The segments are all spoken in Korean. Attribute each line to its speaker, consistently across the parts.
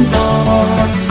Speaker 1: Ta.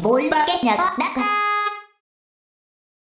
Speaker 1: 뭘 받겠냐고? 나가